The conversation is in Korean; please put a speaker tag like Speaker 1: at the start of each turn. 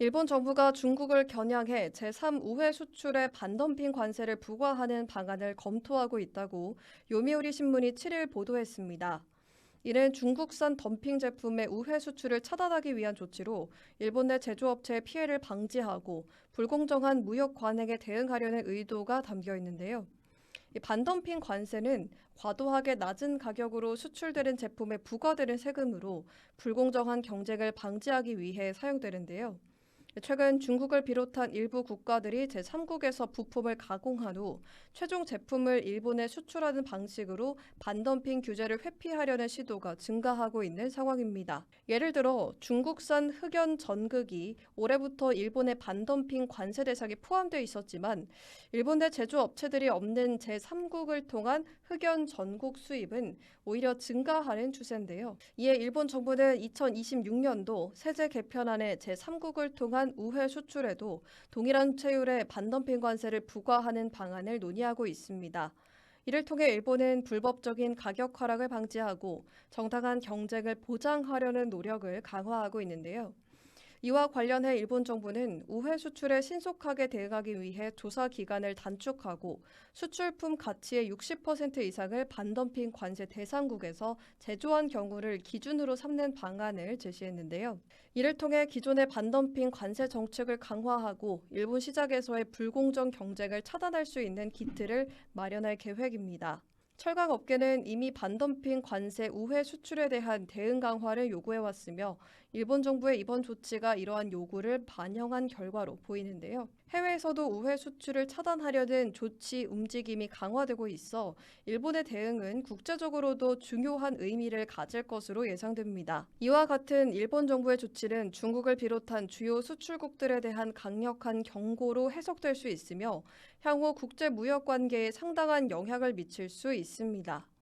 Speaker 1: 일본 정부가 중국을 겨냥해 제3우회 수출에 반덤핑 관세를 부과하는 방안을 검토하고 있다고 요미우리 신문이 7일 보도했습니다. 이는 중국산 덤핑 제품의 우회 수출을 차단하기 위한 조치로 일본 내 제조업체의 피해를 방지하고 불공정한 무역 관행에 대응하려는 의도가 담겨 있는데요. 이 반덤핑 관세는 과도하게 낮은 가격으로 수출되는 제품에 부과되는 세금으로 불공정한 경쟁을 방지하기 위해 사용되는데요. 최근 중국을 비롯한 일부 국가들이 제3국에서 부품을 가공한 후 최종 제품을 일본에 수출하는 방식으로 반덤핑 규제를 회피하려는 시도가 증가하고 있는 상황입니다. 예를 들어 중국산 흑연 전극이 올해부터 일본의 반덤핑 관세 대상에 포함되어 있었지만 일본 내 제조업체들이 없는 제3국을 통한 흑연 전국 수입은 오히려 증가하는 추세인데요. 이에 일본 정부는 2026년도 세제 개편안에 제3국을 통한 우회 수출에도 동일한 체율의 반덤핑 관세를 부과하는 방안을 논의하고 있습니다. 이를 통해 일본은 불법적인 가격 하락을 방지하고 정당한 경쟁을 보장하려는 노력을 강화하고 있는데요. 이와 관련해 일본 정부는 우회 수출에 신속하게 대응하기 위해 조사 기간을 단축하고 수출품 가치의 60% 이상을 반덤핑 관세 대상국에서 제조한 경우를 기준으로 삼는 방안을 제시했는데요. 이를 통해 기존의 반덤핑 관세 정책을 강화하고 일본 시장에서의 불공정 경쟁을 차단할 수 있는 기틀을 마련할 계획입니다. 철강 업계는 이미 반덤핑 관세 우회 수출에 대한 대응 강화를 요구해왔으며 일본 정부의 이번 조치가 이러한 요구를 반영한 결과로 보이는데요. 해외에서도 우회 수출을 차단하려는 조치 움직임이 강화되고 있어 일본의 대응은 국제적으로도 중요한 의미를 가질 것으로 예상됩니다. 이와 같은 일본 정부의 조치는 중국을 비롯한 주요 수출국들에 대한 강력한 경고로 해석될 수 있으며 향후 국제 무역 관계에 상당한 영향을 미칠 수 있습니다.